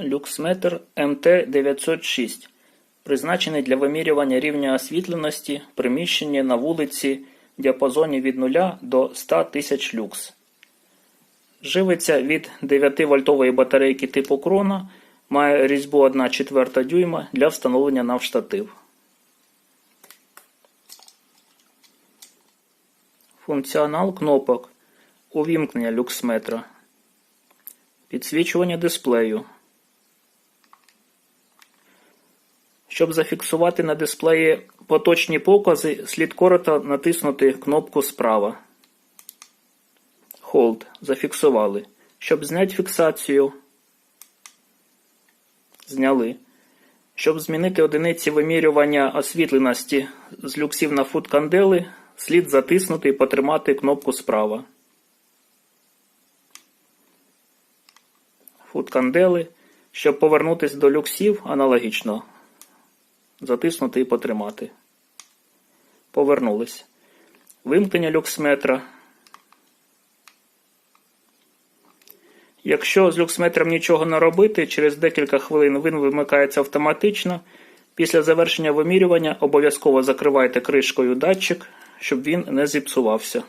Люксметр МТ-906, призначений для вимірювання рівня освітленості в приміщенні на вулиці в діапазоні від 0 до 100 тисяч люкс. Живиться від 9-вольтової батарейки типу крона, має різьбу 1 четверта дюйма для встановлення на штатив. Функціонал кнопок. Увімкнення люксметра. Підсвічування дисплею. Щоб зафіксувати на дисплеї поточні покази, слід коротко натиснути кнопку справа. Hold. Зафіксували. Щоб зняти фіксацію. Зняли. Щоб змінити одиниці вимірювання освітленості з люксів на фут кандели, слід затиснути і потримати кнопку справа. Фут кандели. Щоб повернутися до люксів, аналогічно. Затиснути і потримати. Повернулись. Вимкнення люксметра. Якщо з люксметром нічого не робити, через декілька хвилин він вимикається автоматично. Після завершення вимірювання обов'язково закривайте кришкою датчик, щоб він не зіпсувався.